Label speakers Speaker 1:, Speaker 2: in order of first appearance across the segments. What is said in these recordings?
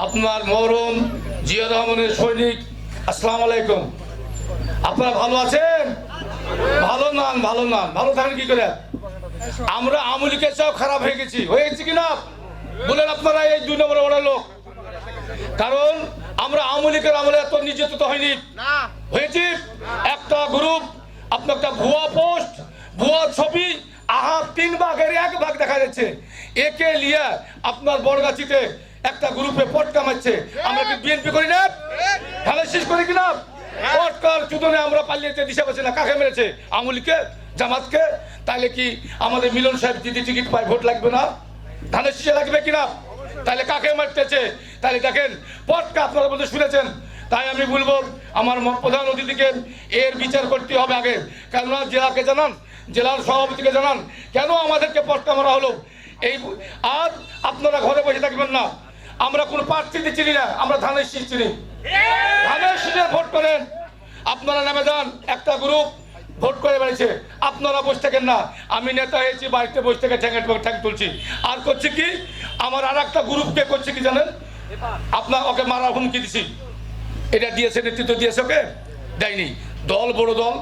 Speaker 1: আপনার মরম জিয়া রহমানের সৈনিক, আসসালামু আলাইকুম। আপনারা ভালো আছেন? ভালো নান ভালো নান। ভালো থাকেন কি করে? আমরা আমলিকের চাও খারাপ হয়ে গেছি। হয়ে গেছি কিনা বলেন আপনারা এই দুই নম্বর ওরা লোক। কারণ আমরা আমলিকের আমলে এত নির্যাতিত হয়নি। হয়েছি? একটা গ্রুপ আপনার একটা ভুয়া পোস্ট ভুয়া ছবি, আহা, তিন ভাগের এক ভাগ দেখা যাচ্ছে। একে লিয়া আপনার বড়গাছিতে একটা গ্রুপে পটকা মারছে। আমরা কি বিএনপি করি না? তাহলে শেষ করি কিনা পটকার চুদনে আমরা পালিয়েছে, দিশা পাচ্ছি না, কাকে মেরেছে? আমলিকে? জামাতকে? তাহলে কি আমাদের মিলন সাহেব যদি টিকিট পায়, ভোট লাগবে না? ধানের শীষে লাগবে কিনা তাহলে কাকে মারতেছে? তাহলে দেখেন, পটকা আপনারা বলতে শুনেছেন। তাই আমি বলব, আমার প্রধান অতিথিকে এর বিচার করতে হবে আগে। কেননা জেলাকে জানান, জেলার সভাপতিকে জানান, কেন আমাদেরকে পটকা মারা হলো? এই আর আপনারা ঘরে বসে থাকবেন না। আমরা কোনো প্রার্থীতে চিনি না, আমরা ধানের শীষ চিনি। ধানের শীষে ভোট করেন। আপনারা নেমে যান, একটা গ্রুপ ভোট করে বেড়েছে। আপনারা বসে থাকেন না। আমি নেতা হয়েছি, বাড়িতে বসে থেকে ঠ্যাঙ্গের পর ঠ্যাং তুলছি। আর করছে কি? আমার আর একটা গ্রুপকে করছে কি জানেন? আপনার ওকে মারার হুমকি দিছি। এটা দিয়েছে, নেতৃত্ব দিয়েছে ওকে? দেয়নি। দল বড় দল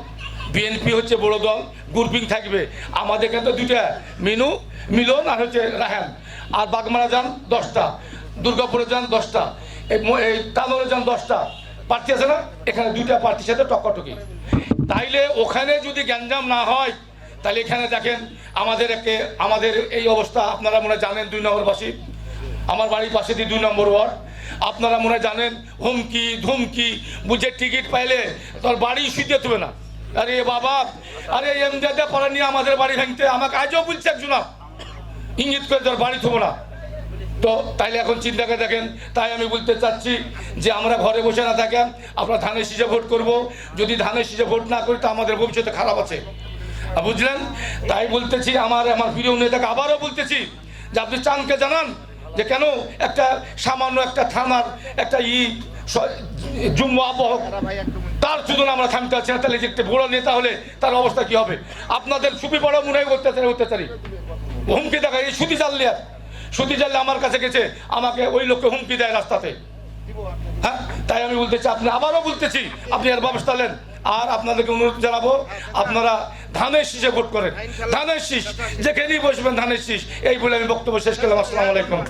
Speaker 1: বিএনপি হচ্ছে বড় দল গ্রুপিং থাকবে। আমাদের এখানে তো দুইটা, মিনু, মিলন আর হচ্ছে রাহান আর বাগমারা যান দশটা। দুর্গাপুরে যান দশটা, এই তানোরে যান দশটা। প্রার্থী আছে না? এখানে দুইটা প্রার্থীর সাথে টক্কাটকি তাইলে ওখানে যদি গ্যাঞ্জাম না হয় তাহলে এখানে দেখেন আমাদের একে, আমাদের এই অবস্থা, আপনারা মনে জানেন দুই নম্বরবাসী। আমার বাড়ির পাশে দিয়ে দুই নম্বর ওয়ার্ড, আপনারা মনে জানেন হুমকি, ধুমকি, বুঝে টিকিট পাইলে তোর বাড়ি শুতে দেবে না। আরে বাবা, আরে এমদাদা পাড়া নিয়ে আমাদের বাড়ি ভাঙতে আমাকে আজও বলছে একজন ইঙ্গিত করে তোর বাড়ি থবো না। তো তাইলে এখন চিন্তা করে দেখেন, তাই আমি বলতে চাচ্ছি যে আমরা ঘরে বসে না থাকেন আমরা ধানের শীষে ভোট করব। যদি ধানের শীষে ভোট না করি, তো আমাদের ভবিষ্যতে খারাপ আছে। আর বুঝলেন? তাই বলতেছি আমার আমার প্রিয় নেতাকে আবারও বলতেছি যে আপনি চানকে জানান যে কেন একটা সামান্য একটা থানার একটা ই যুগ্ম তার শুধু আমরা থামতে পারছি না, তাহলে যে বড় নেতা হলে তার অবস্থা কি হবে? আপনাদের সুপি বড় মনে হয় অত্যাচারী অত্যাচারী। হুমকি দেখা, এই সুতি জানলে সুতি জানলে আমার কাছে গেছে, আমাকে ওই লোককে হুমকি দেয় রাস্তাতে। হ্যাঁ? তাই আমি বলতেছি, আপনি আবারও বলতেছি, আপনি আর ব্যবস্থা নেন। আর আপনাদেরকে অনুরোধ জানাব, আপনারা ধানের শীষে ভোট করেন। ধানের শীষ, যেখানেই বসবেন ধানের শীষ। এই বলে আমি বক্তব্য শেষ করলাম। আসসালামু আলাইকুম।